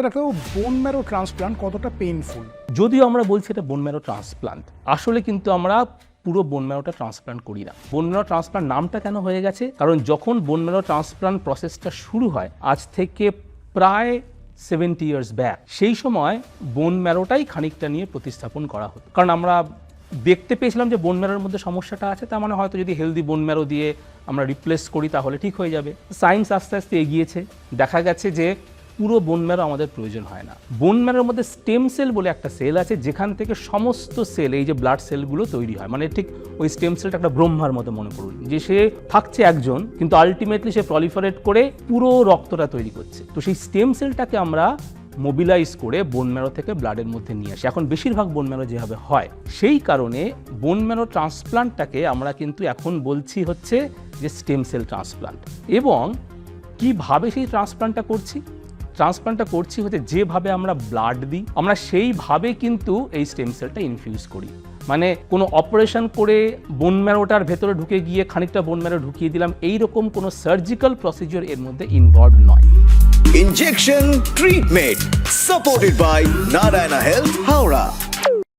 এটা কেউ বোন ট্রান্সপ্লান্ট কতটা পেইনফুল যদিও আমরা বলছি এটা বোন ম্যারো ট্রান্সপ্লান্ট আসলে কিন্তু আমরা পুরো বোন ম্যারোটা ট্রান্সপ্লান্ট করি না। বোন ম্যারো ট্রান্সপ্লান্ট নামটা কেন হয়ে গেছে? কারণ যখন বোন ম্যারো ট্রান্সপ্লান্ট প্রসেসটা শুরু হয়, আজ থেকে প্রায় সেভেন্টি ইয়ার্স ব্যাক সেই সময় বোন ম্যারোটাই খানিকটা নিয়ে প্রতিস্থাপন করা হতো। কারণ আমরা দেখতে পেয়েছিলাম যে বোন ম্যারোর মধ্যে সমস্যাটা আছে, তার মানে হয়তো যদি হেলদি বোন ম্যারো দিয়ে আমরা রিপ্লেস করি তাহলে ঠিক হয়ে যাবে। সায়েন্স আস্তে আস্তে এগিয়েছে। দেখা গেছে যে পুরো বোন ম্যারো আমাদের প্রয়োজন হয় না। বোন ম্যারোর মধ্যে স্টেম সেল বলে একটা সেল আছে, যেখান থেকে সমস্ত সেল এই যে ব্লাড সেলগুলো তৈরি হয়। মানে ঠিক ওই স্টেম সেলটা একটা ব্রহ্মার মতো মনে করুন যে সে থাকছে একজন, কিন্তু আলটিমেটলি সে প্রলিফারেট করে পুরো রক্তটা তৈরি করছে। তো সেই স্টেম সেলটাকে আমরা মোবিলাইজ করে বোন ম্যারো থেকে ব্লাডের মধ্যে নিয়ে আসি। এখন বেশিরভাগ বোন ম্যারো যেভাবে হয়, সেই কারণে বোন ম্যারো ট্রান্সপ্লান্টটাকে আমরা কিন্তু এখন বলছি হচ্ছে যে স্টেম সেল ট্রান্সপ্লান্ট এবং কীভাবে সেই ট্রান্সপ্লান্টটা করছি? ট্রান্সপ্লান্টটা করছি হচ্ছে যেভাবে আমরা ব্লাড দিই, আমরা সেইভাবে কিন্তু এই স্টেম সেলটা ইনফিউজ করি মানে কোনো অপারেশন করে বোন ম্যারোটার ভেতরে ঢুকে গিয়ে খানিকটা বোন ম্যারো ঢুকিয়ে দিলাম এই রকম কোনো সার্জিক্যাল প্রসিজিওর এর মধ্যে ইনভলভ নয় injection treatment supported by Narayana health Howrah.